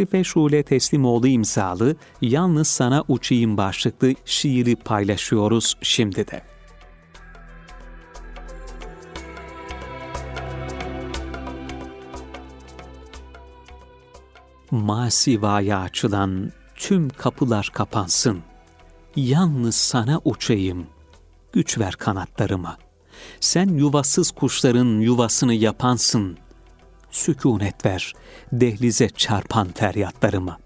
Şerife Şule teslim oldu imzalı Yalnız Sana Uçayım başlıklı şiiri paylaşıyoruz şimdi de. Masivaya açılan tüm kapılar kapansın. Yalnız sana uçayım. Güç ver kanatlarıma. Sen yuvasız kuşların yuvasını yapansın. Sükunet ver dehlize çarpan feryatlarıma.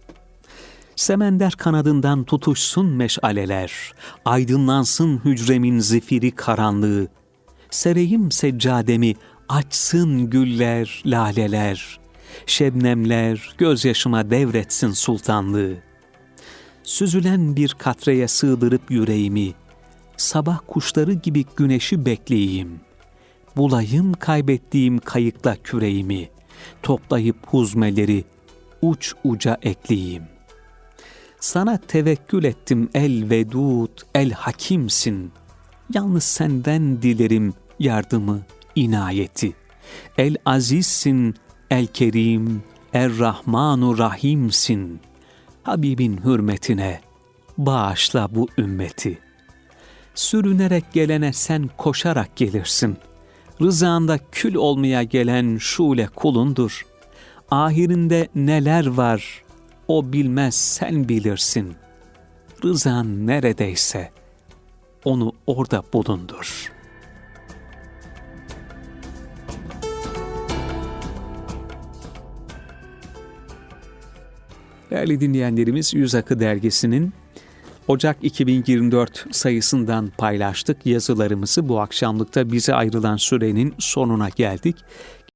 Semender kanadından tutuşsun meşaleler, aydınlansın hücremin zifiri karanlığı. Sereyim seccademi açsın güller, laleler, şebnemler gözyaşıma devretsin sultanlığı. Süzülen bir katreye sığdırıp yüreğimi, sabah kuşları gibi güneşi bekleyeyim. Bulayım kaybettiğim kayıkla küreğimi, toplayıp huzmeleri uç uca ekleyeyim. Sana tevekkül ettim el vedud, el hakimsin. Yalnız senden dilerim yardımı, inayeti. El azizsin, el kerim, er rahmanu rahimsin. Habibin hürmetine bağışla bu ümmeti. Sürünerek gelene sen koşarak gelirsin. Rızanda kül olmaya gelen şule kulundur. Ahirinde neler var o bilmez sen bilirsin. Rızan neredeyse onu orada bulundur.'' Değerli dinleyenlerimiz Yüz Akı Dergisi'nin Ocak 2024 sayısından paylaştık yazılarımızı. Bu akşamlıkta bize ayrılan sürenin sonuna geldik.